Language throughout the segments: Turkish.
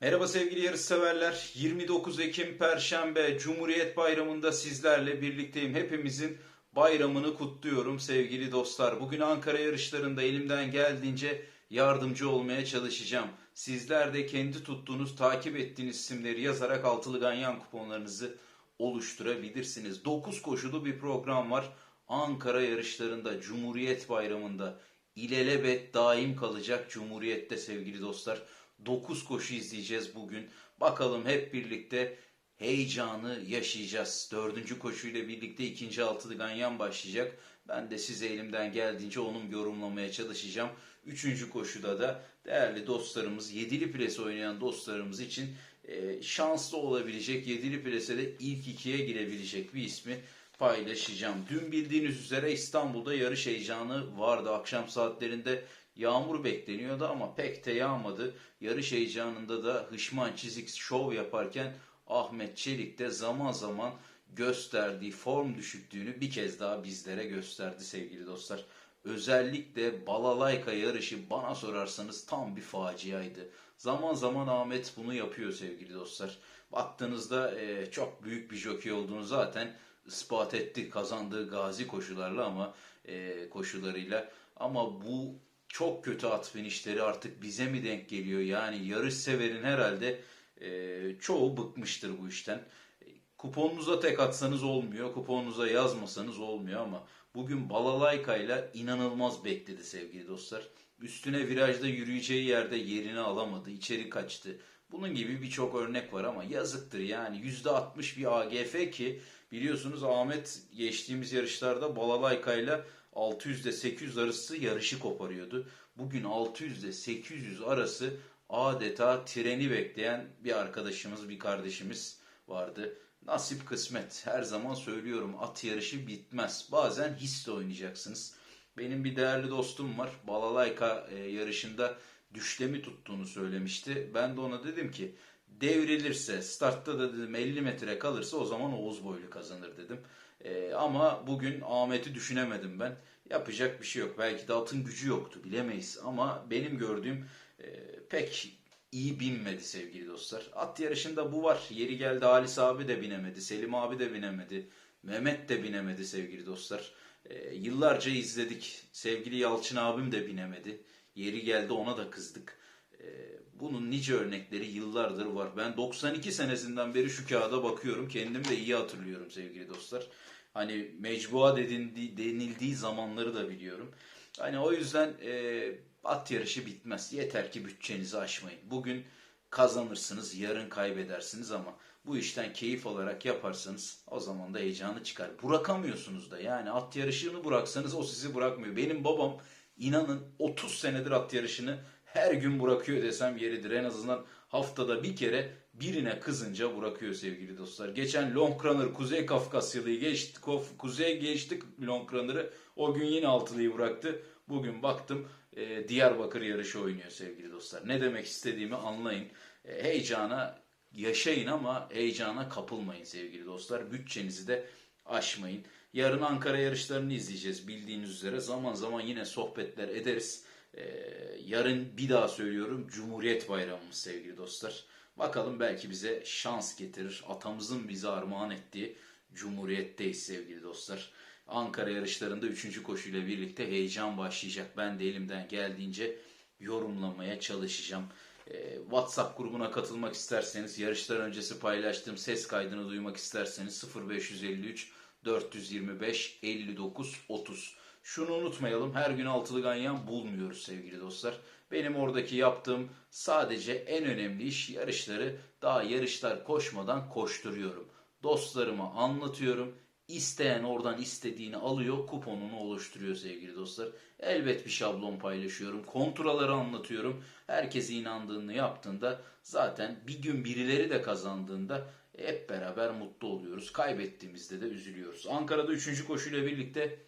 Merhaba sevgili yarışseverler. 29 Ekim Perşembe Cumhuriyet Bayramı'nda sizlerle birlikteyim. Hepimizin bayramını kutluyorum sevgili dostlar. Bugün Ankara yarışlarında elimden geldiğince yardımcı olmaya çalışacağım. Sizler de kendi tuttuğunuz, takip ettiğiniz isimleri yazarak altılı ganyan kuponlarınızı oluşturabilirsiniz. 9 koşulu bir program var. Ankara yarışlarında, Cumhuriyet Bayramı'nda ilelebet daim kalacak Cumhuriyet'te sevgili dostlar. 9 koşu izleyeceğiz bugün. Bakalım hep birlikte heyecanı yaşayacağız. Dördüncü koşuyla birlikte ikinci altılı ganyan başlayacak. Ben de size elimden geldiğince onu yorumlamaya çalışacağım. Üçüncü koşuda da değerli dostlarımız, yedili plase oynayan dostlarımız için e, şanslı olabilecek, yedili plase de ilk ikiye girebilecek bir ismi paylaşacağım. Dün bildiğiniz üzere İstanbul'da yarış heyecanı vardı. Akşam saatlerinde yağmur bekleniyordu ama pek de yağmadı. Yarış heyecanında da hışman çizik şov yaparken Ahmet Çelik de zaman zaman gösterdiği form düşüklüğünü bir kez daha bizlere gösterdi sevgili dostlar. Özellikle Balalayka yarışı bana sorarsanız tam bir faciaydı. Zaman zaman Ahmet bunu yapıyor sevgili dostlar. Baktığınızda e, çok büyük bir jockey olduğunu zaten ispat etti kazandığı gazi koşularla ama e, koşularıyla. Ama bu çok kötü at finişleri artık bize mi denk geliyor? Yani yarış severin herhalde e, çoğu bıkmıştır bu işten. Kuponunuza tek atsanız olmuyor, kuponunuza yazmasanız olmuyor ama bugün Balalayka ile inanılmaz bekledi sevgili dostlar. Üstüne virajda yürüyeceği yerde yerini alamadı, içeri kaçtı. Bunun gibi birçok örnek var ama yazıktır yani %60 bir AGF ki biliyorsunuz Ahmet geçtiğimiz yarışlarda Balalayka ile 600 ile 800 arası yarışı koparıyordu. Bugün 600 ile 800 arası adeta treni bekleyen bir arkadaşımız, bir kardeşimiz vardı. Nasip kısmet. Her zaman söylüyorum at yarışı bitmez. Bazen hisle oynayacaksınız. Benim bir değerli dostum var. Balalayka e, yarışında düşlemi tuttuğunu söylemişti. Ben de ona dedim ki devrilirse startta da dedim 50 metre kalırsa o zaman Oğuz boylu kazanır dedim. E, ama bugün Ahmet'i düşünemedim ben. Yapacak bir şey yok. Belki de atın gücü yoktu bilemeyiz. Ama benim gördüğüm e, pek iyi binmedi sevgili dostlar. At yarışında bu var. Yeri geldi Halis abi de binemedi. Selim abi de binemedi. Mehmet de binemedi sevgili dostlar. E, yıllarca izledik. Sevgili Yalçın abim de binemedi. Yeri geldi ona da kızdık. E, bunun nice örnekleri yıllardır var. Ben 92 senesinden beri şu kağıda bakıyorum. Kendim de iyi hatırlıyorum sevgili dostlar. Hani mecbua dedildiği, denildiği zamanları da biliyorum. Hani o yüzden e, at yarışı bitmez. Yeter ki bütçenizi aşmayın. Bugün kazanırsınız, yarın kaybedersiniz ama bu işten keyif alarak yaparsanız o zaman da heyecanı çıkar. Bırakamıyorsunuz da yani at yarışını bıraksanız o sizi bırakmıyor. Benim babam inanın 30 senedir at yarışını her gün bırakıyor desem yeridir. En azından haftada bir kere birine kızınca bırakıyor sevgili dostlar. Geçen Long Runner Kuzey Kafkasyalıyı geçti. Kuzey geçtik Long Runner'ı. O gün yine altılıyı bıraktı. Bugün baktım e, Diyarbakır yarışı oynuyor sevgili dostlar. Ne demek istediğimi anlayın. E, heyecana yaşayın ama heyecana kapılmayın sevgili dostlar. Bütçenizi de aşmayın. Yarın Ankara yarışlarını izleyeceğiz bildiğiniz üzere. Zaman zaman yine sohbetler ederiz. Ee, yarın bir daha söylüyorum Cumhuriyet Bayramımız sevgili dostlar. Bakalım belki bize şans getirir. Atamızın bize armağan ettiği Cumhuriyet'teyiz sevgili dostlar. Ankara yarışlarında 3. koşuyla birlikte heyecan başlayacak. Ben de elimden geldiğince yorumlamaya çalışacağım. Ee, WhatsApp grubuna katılmak isterseniz, yarışlar öncesi paylaştığım ses kaydını duymak isterseniz 0553 425 59 30. Şunu unutmayalım her gün altılı ganyan bulmuyoruz sevgili dostlar. Benim oradaki yaptığım sadece en önemli iş yarışları daha yarışlar koşmadan koşturuyorum. Dostlarıma anlatıyorum. İsteyen oradan istediğini alıyor, kuponunu oluşturuyor sevgili dostlar. Elbet bir şablon paylaşıyorum, kontraları anlatıyorum. Herkes inandığını yaptığında zaten bir gün birileri de kazandığında hep beraber mutlu oluyoruz. Kaybettiğimizde de üzülüyoruz. Ankara'da 3. koşuyla birlikte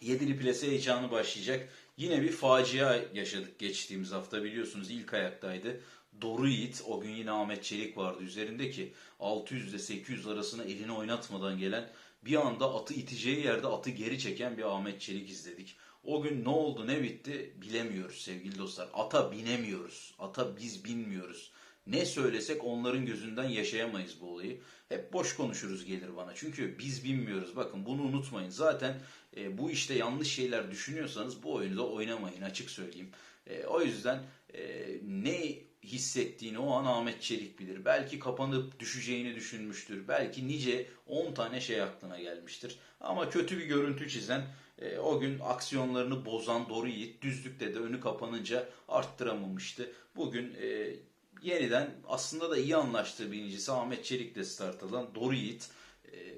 Yedili plase heyecanı başlayacak. Yine bir facia yaşadık geçtiğimiz hafta biliyorsunuz ilk ayaktaydı. Doru Yiğit o gün yine Ahmet Çelik vardı üzerindeki 600 ile 800 arasına elini oynatmadan gelen bir anda atı iteceği yerde atı geri çeken bir Ahmet Çelik izledik. O gün ne oldu ne bitti bilemiyoruz sevgili dostlar. Ata binemiyoruz. Ata biz binmiyoruz. Ne söylesek onların gözünden yaşayamayız bu olayı. Hep boş konuşuruz gelir bana. Çünkü biz bilmiyoruz. Bakın bunu unutmayın. Zaten e, bu işte yanlış şeyler düşünüyorsanız bu oyunu da oynamayın açık söyleyeyim. E, o yüzden e, ne hissettiğini o an Ahmet Çelik bilir. Belki kapanıp düşeceğini düşünmüştür. Belki nice 10 tane şey aklına gelmiştir. Ama kötü bir görüntü çizen, e, o gün aksiyonlarını bozan Doru Yiğit düzlükte de önü kapanınca arttıramamıştı. Bugün e, yeniden aslında da iyi anlaştığı birincisi Ahmet Çelik'le start alan Doru Yiğit e,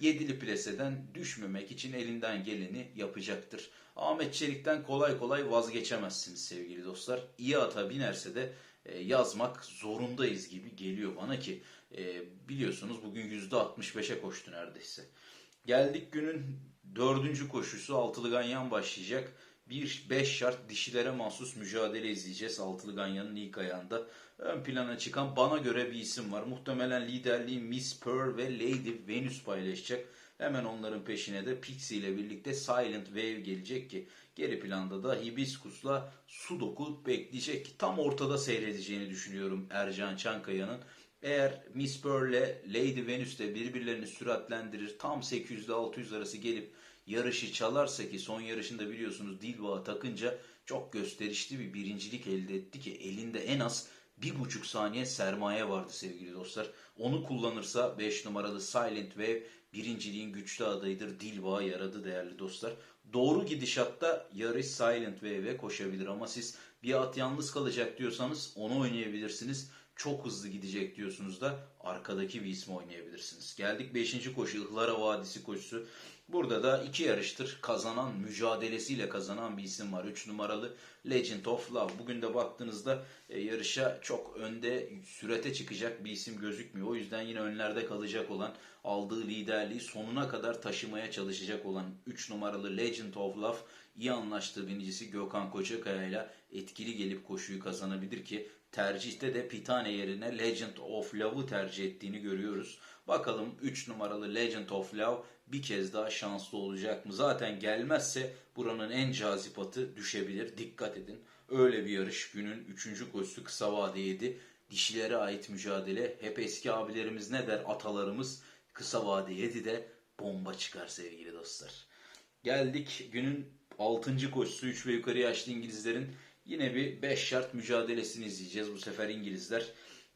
yedili plaseden düşmemek için elinden geleni yapacaktır. Ahmet Çelik'ten kolay kolay vazgeçemezsiniz sevgili dostlar. İyi ata binerse de e, yazmak zorundayız gibi geliyor bana ki e, biliyorsunuz bugün %65'e koştu neredeyse. Geldik günün dördüncü koşusu altılı ganyan başlayacak. Bir 5 şart dişilere mahsus mücadele izleyeceğiz altılı ganyanın ilk ayağında. Ön plana çıkan bana göre bir isim var. Muhtemelen liderliği Miss Pearl ve Lady Venus paylaşacak. Hemen onların peşine de Pixie ile birlikte Silent Wave gelecek ki geri planda da Hibiscus'la Sudoku bekleyecek ki tam ortada seyredeceğini düşünüyorum Ercan Çankaya'nın. Eğer Miss Pearl ile Lady Venus de birbirlerini süratlendirir tam 800 ile 600 arası gelip yarışı çalarsa ki son yarışında biliyorsunuz Dilbağa takınca çok gösterişli bir birincilik elde etti ki elinde en az bir buçuk saniye sermaye vardı sevgili dostlar. Onu kullanırsa 5 numaralı Silent Wave birinciliğin güçlü adayıdır. Dilbağa yaradı değerli dostlar. Doğru gidişatta yarış Silent Wave'e koşabilir ama siz bir at yalnız kalacak diyorsanız onu oynayabilirsiniz. Çok hızlı gidecek diyorsunuz da arkadaki bir ismi oynayabilirsiniz. Geldik 5. koşu Ihlara Vadisi koşusu. Burada da iki yarıştır kazanan, mücadelesiyle kazanan bir isim var. 3 numaralı Legend of Love. Bugün de baktığınızda e, yarışa çok önde sürete çıkacak bir isim gözükmüyor. O yüzden yine önlerde kalacak olan, aldığı liderliği sonuna kadar taşımaya çalışacak olan 3 numaralı Legend of Love iyi anlaştığı birincisi Gökhan Koçakaya ile etkili gelip koşuyu kazanabilir ki tercihte de Pitane yerine Legend of Love'ı tercih ettiğini görüyoruz. Bakalım 3 numaralı Legend of Love bir kez daha şanslı olacak mı? Zaten gelmezse buranın en cazip atı düşebilir. Dikkat edin. Öyle bir yarış günün 3. koşusu kısa vadeydi. Dişilere ait mücadele. Hep eski abilerimiz ne der atalarımız? Kısa vade 7'de bomba çıkar sevgili dostlar. Geldik günün 6. koşusu 3 ve yukarı yaşlı İngilizlerin yine bir 5 şart mücadelesini izleyeceğiz bu sefer İngilizler.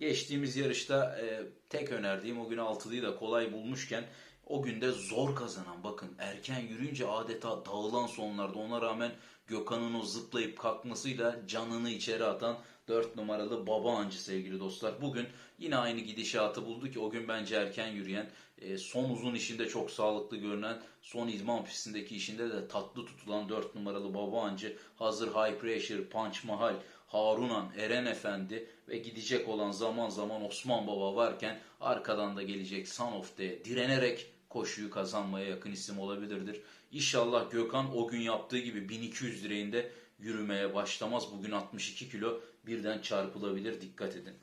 Geçtiğimiz yarışta e, tek önerdiğim o gün altılıyı da kolay bulmuşken o günde zor kazanan bakın erken yürüyünce adeta dağılan sonlarda ona rağmen Gökhan'ın o zıplayıp kalkmasıyla canını içeri atan 4 numaralı Baba Ancı sevgili dostlar. Bugün yine aynı gidişatı buldu ki o gün bence erken yürüyen e, son uzun işinde çok sağlıklı görünen son idman pistindeki işinde de tatlı tutulan 4 numaralı Baba Ancı hazır High Pressure, Punch Mahal, Harunan, Eren Efendi ve gidecek olan zaman zaman Osman Baba varken arkadan da gelecek Son of direnerek koşuyu kazanmaya yakın isim olabilirdir. İnşallah Gökhan o gün yaptığı gibi 1200 direğinde yürümeye başlamaz. Bugün 62 kilo birden çarpılabilir. Dikkat edin.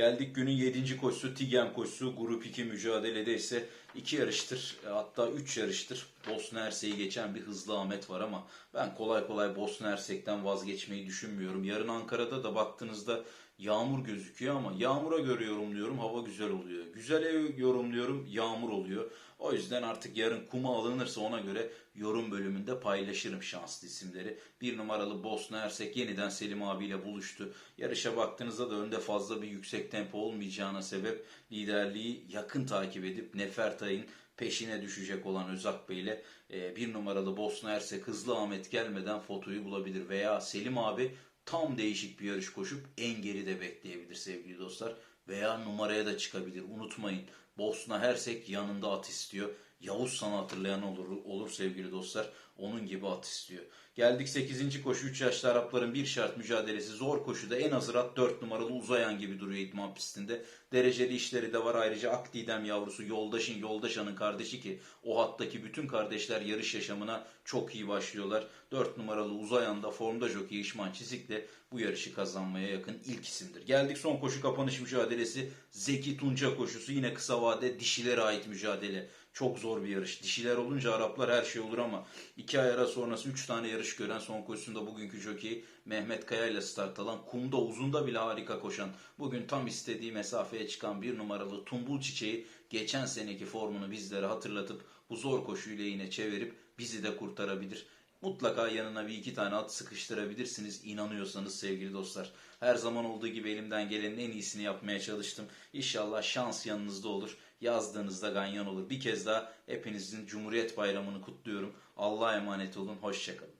Geldik günün 7. koşusu Tigem koşusu. Grup 2 mücadelede ise 2 yarıştır hatta 3 yarıştır. Bosna Hersek'i geçen bir hızlı Ahmet var ama ben kolay kolay Bosna Hersek'ten vazgeçmeyi düşünmüyorum. Yarın Ankara'da da baktığınızda yağmur gözüküyor ama yağmura göre yorumluyorum hava güzel oluyor. Güzele yorumluyorum yağmur oluyor. O yüzden artık yarın kuma alınırsa ona göre yorum bölümünde paylaşırım şanslı isimleri. Bir numaralı Bosna Hersek yeniden Selim abiyle buluştu. Yarışa baktığınızda da önde fazla bir yüksek tempo olmayacağına sebep liderliği yakın takip edip Nefertay'ın peşine düşecek olan Özak Bey ile e, bir numaralı Bosna Hersek hızlı Ahmet gelmeden fotoyu bulabilir. Veya Selim abi tam değişik bir yarış koşup en geride bekleyebilir sevgili dostlar. Veya numaraya da çıkabilir. Unutmayın Bosna Hersek yanında at istiyor. Yavuz sana hatırlayan olur, olur sevgili dostlar. Onun gibi at istiyor. Geldik 8. koşu 3 yaşlı Arapların bir şart mücadelesi. Zor koşuda en hazır at 4 numaralı Uzayan gibi duruyor idman pistinde. Dereceli işleri de var. Ayrıca Akdidem yavrusu Yoldaş'ın Yoldaşan'ın kardeşi ki o hattaki bütün kardeşler yarış yaşamına çok iyi başlıyorlar. 4 numaralı Uzayan da formda jockey İşman Çizik'le bu yarışı kazanmaya yakın ilk isimdir. Geldik son koşu kapanış mücadelesi. Zeki Tunca koşusu yine kısa vade dişilere ait mücadele. Çok zor bir yarış. Dişiler olunca Araplar her şey olur ama iki ay ara sonrası üç tane yarış gören son koşusunda bugünkü jockey Mehmet Kaya ile start alan kumda uzunda bile harika koşan bugün tam istediği mesafeye çıkan bir numaralı Tumbul Çiçeği geçen seneki formunu bizlere hatırlatıp bu zor koşuyla yine çevirip bizi de kurtarabilir. Mutlaka yanına bir iki tane at sıkıştırabilirsiniz inanıyorsanız sevgili dostlar. Her zaman olduğu gibi elimden gelenin en iyisini yapmaya çalıştım. İnşallah şans yanınızda olur. Yazdığınızda ganyan olur. Bir kez daha hepinizin Cumhuriyet Bayramı'nı kutluyorum. Allah'a emanet olun. Hoşçakalın.